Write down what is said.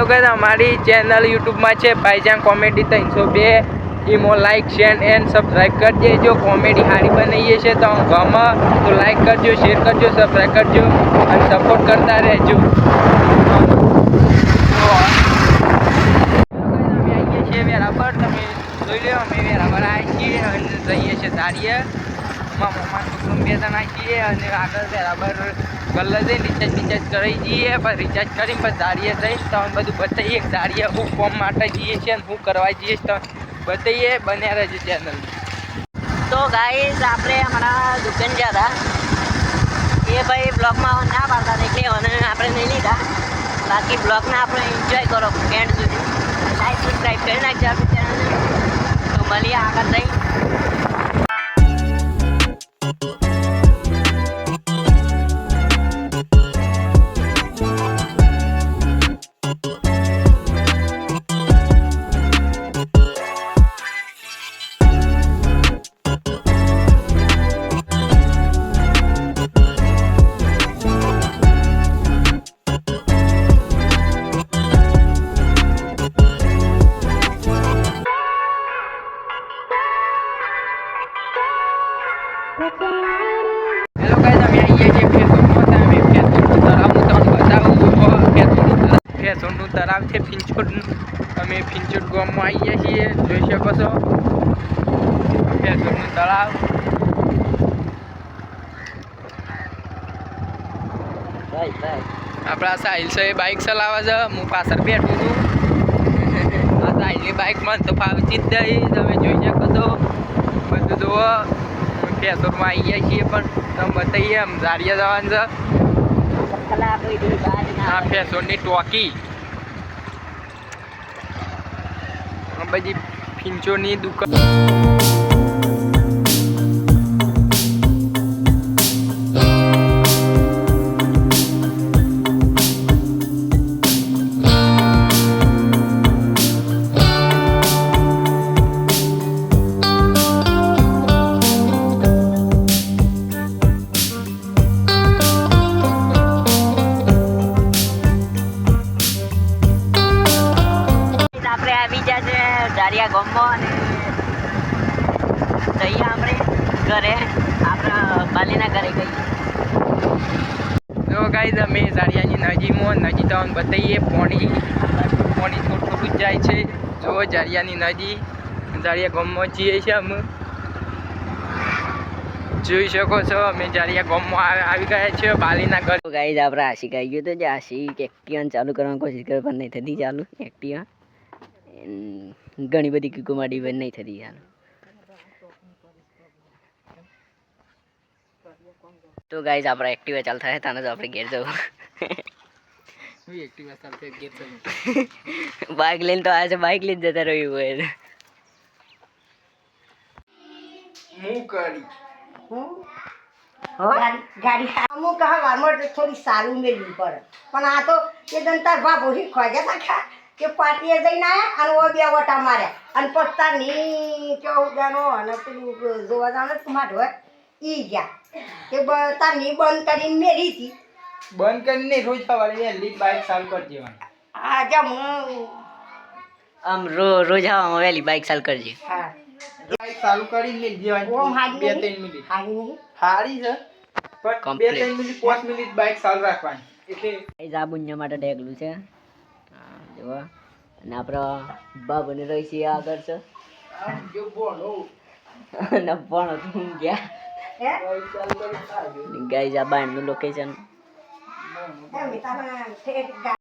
Hello guys અમારી channel યુટ્યુબમાં છે ભાઈજાન કોમેડી ત્રણસો બે. ઈમો લાઈક શેર એન્ડ સબસ્ક્રાઈબ કરી દેજો. કોમેડી સારી બનાવીએ છીએ તો ગમે. તો લાઈક કરજો શેર કરજો સબસ્ક્રાઈબ કરજો અને સપોર્ટ કરતા રહેજો. બરાબર તમે જોઈ લો અમે બરાબર આવીએ છીએ અને જઈએ છીએ ધારીએ. મારા મમ્મા છોકરું બે જણા છીએ અને આગળ બરાબર કલર જઈ રિચાર્જ બિચાર્જ કરી જઈએ પણ રિચાર્જ કરીને પછી ધારીએ જઈને તમે બધું બતાવીએ કે હું ફોર્મ માટે જઈએ છીએ અને હું કરવા જઈએ છીએ તમે બતાવીએ બન્યા રહેજો ચેનલ તો ગાઈઝ આપણે હમણાં દુકાન ગયા હતા એ ભાઈ બ્લોગમાં ના પાડતા એટલે અને આપણે નહીં લીધા. બાકી બ્લોગને આપણે એન્જોય કરો એન્ડ સુધી. લાઈક સબસ્ક્રાઈબ કરી નાખજો આપણી ચેનલને તો મળીએ આગળ જઈ ફેસબુકનું તળાવ છે ફિંચોડનું અમે ફિંચોડ ગામમાં આવીએ છીએ, જોઈ શકો છો. ફેસબુકનું તળાવ આપણા સાહિલ સાહેબ બાઇક ચલાવે છે, હું પાછળ બેઠું છું. આ સાહિલની બાઇકમાં તો ફાવતી જ નહીં, તમે જોઈ શકો અમે આવી આવીએ છીએ, પણ બતાવીએ ઝાડિયા જવાનું છે કલાક હોય દી બાર ના આ ફેસોની ટોકી. બધી ફિંચોની દુકાન. આવી ગયા છે ધારિયા ગામમાં અને જઈએ આપણે ઘરે આપણા બાલીના ઘરે ગઈએ જો ગાઈઝ અમે ઝાડિયાની નજીમાં નજી તમને બતાવીએ પોણી પોણી થોડું થોડું જ જાય છે. જો ઝાડિયાની નજી ઝાડિયા ગામમાં જઈએ છીએ અમે. જોઈ શકો છો અમે જારિયા ગામમાં આવી ગયા છીએ બાલીના ઘર. ગાઈ આપણે આશી આવી ગયું તો જે આશી એક્ટિવા ચાલુ કરવાની કોશિશ કરે પણ નહીં થતી ચાલુ એક્ટિવા ઘણી બધી કીકો માડી નહીં થતી યાર. તો ગાઈઝ આપણા એક્ટિવા ચાલતા હતા ને તો આપણે ઘેર જવું. એક્ટિવા સાથે ગેર બાઇક લઈને તો આજે બાઇક લઈને જતા રહ્યું હોય. હું કરી? ગાડી ગાડી અમુક હવામાં તો થોડી સારું મેળવી પડે. પણ આ તો એ દંતાર કે પાટીએ જઈને આવ્યા અને ઓ બે ઓટા માર્યા. અને પત્તા ની ચૌદાનો અને પેલું જોવા જાવ ને હોય ઈ ગયા. કે તાર તારની બંધ કરીને મેરી હતી બંધ કરીને રોજ સવારે વહેલી બાઇક ચાલુ કરી દેવાની. જા હું. આમ રો રોજ હવામાં વહેલી બાઇક ચાલુ કરજે હા. બાઇક ચાલુ કરીને લઈ ઓમ બે ત્રણ મિનિટ. હારી હારી છે પણ બે ત્રણ મિનિટ પાંચ મિનિટ બાઇક ચાલુ રાખવાની. એટલે ગાઈઝ માટે ઢેકલું છે. જુઓ અને આપણા બાબુને રહી છે આગળ છે. જો અને પણ તું ગયા. ગાઈઝ આ બાણનું લોકેશન